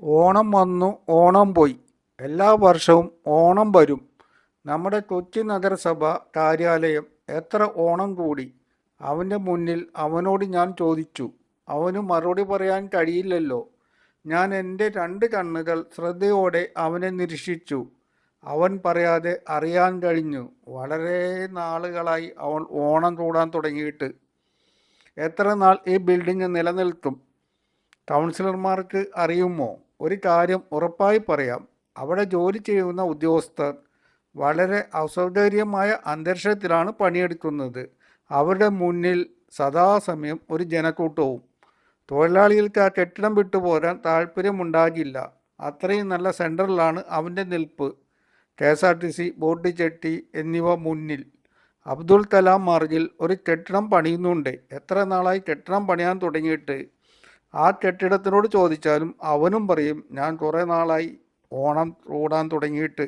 ഓണം വന്നു ഓണം പോയി. എല്ലാ വർഷവും ഓണം വരും. നമ്മുടെ കൊച്ചി നഗരസഭ കാര്യാലയം എത്ര ഓണം കൂടി. അവന്റെ മുന്നിൽ അവനോട് ഞാൻ ചോദിച്ചു. അവന് മറുപടി പറയാൻ കഴിയില്ലല്ലോ. ഞാൻ എന്റെ രണ്ട് കണ്ണുകൾ ശ്രദ്ധയോടെ അവനെ നിരീക്ഷിച്ചു. അവൻ പറയാതെ അറിയാൻ കഴിഞ്ഞു. വളരെ നാളുകളായി അവൻ ഓണം കൂടാൻ തുടങ്ങിയിട്ട്. എത്ര നാൾ ഈ ബിൽഡിംഗ് നിലനിൽക്കും? കൗൺസിലർമാർക്ക് അറിയുമോ? ഒരു കാര്യം ഉറപ്പായി പറയാം. അവിടെ ജോലി ചെയ്യുന്ന ഉദ്യോഗസ്ഥർ വളരെ അസൗകര്യമായ അന്തരീക്ഷത്തിലാണ് പണിയെടുക്കുന്നത്. അവരുടെ മുന്നിൽ സദാസമയം ഒരു ജനക്കൂട്ടവും. തൊഴിലാളികൾക്ക് ആ കെട്ടിടം വിട്ടു പോരാൻ താല്പര്യമുണ്ടാകില്ല അത്രയും നല്ല സെന്ററിലാണ് അവന്റെ നിൽപ്പ്. K S R T C boat Chetty എന്നിവ മുന്നിൽ. അബ്ദുൽ കലാം മാർഗിൽ ഒരു കെട്ടിടം പണിയുന്നുണ്ട്. എത്ര നാളായി കെട്ടിടം പണിയാൻ തുടങ്ങിയിട്ട്? ആ കെട്ടിടത്തിനോട് ചോദിച്ചാലും അവനും പറയും ഞാൻ കുറേ നാളായി ഓണം കൂടാൻ തുടങ്ങിയിട്ട്.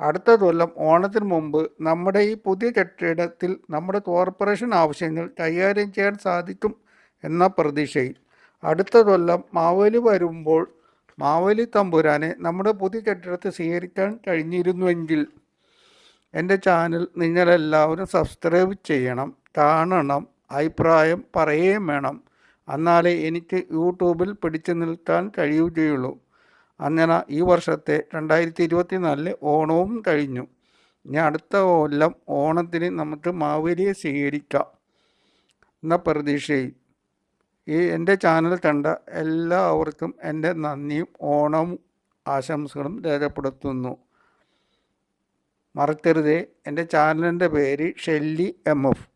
അടുത്ത കൊല്ലം ഓണത്തിന് മുമ്പ് നമ്മുടെ ഈ പുതിയ കെട്ടിടത്തിൽ നമ്മുടെ കോർപ്പറേഷൻ ആവശ്യങ്ങൾ കൈകാര്യം ചെയ്യാൻ സാധിക്കും എന്ന പ്രതീക്ഷയിൽ. അടുത്ത കൊല്ലം മാവേലി വരുമ്പോൾ മാവേലി തമ്പുരാനെ നമ്മുടെ പുതിയ കെട്ടിടത്തെ സ്വീകരിക്കാൻ കഴിഞ്ഞിരുന്നുവെങ്കിൽ എന്റെ ചാനൽ നിങ്ങളെല്ലാവരും സബ്സ്ക്രൈബ് ചെയ്യണം കാണണം അഭിപ്രായം പറയുകയും വേണം. എന്നാലേ എനിക്ക് യൂട്യൂബിൽ പിടിച്ചു നിൽക്കാൻ കഴിയുകയുള്ളൂ. അങ്ങനെ ഈ വർഷത്തെ രണ്ടായിരത്തി ഇരുപത്തി നാലിലെ ഓണവും കഴിഞ്ഞു. ഇനി അടുത്ത കൊല്ലം ഓണത്തിന് നമുക്ക് മാവേലിയെ സ്വീകരിക്കാം. എന്ന പ്രതീക്ഷയിൽ ഈ എന്റെ ചാനൽ കണ്ട എല്ലാവർക്കും എന്റെ നന്ദിയും ഓണവും ആശംസകളും രേഖപ്പെടുത്തുന്നു. മറക്കരുതേ. എന്റെ ചാനലിന്റെ പേര് ഷെല്ലി എം എഫ്.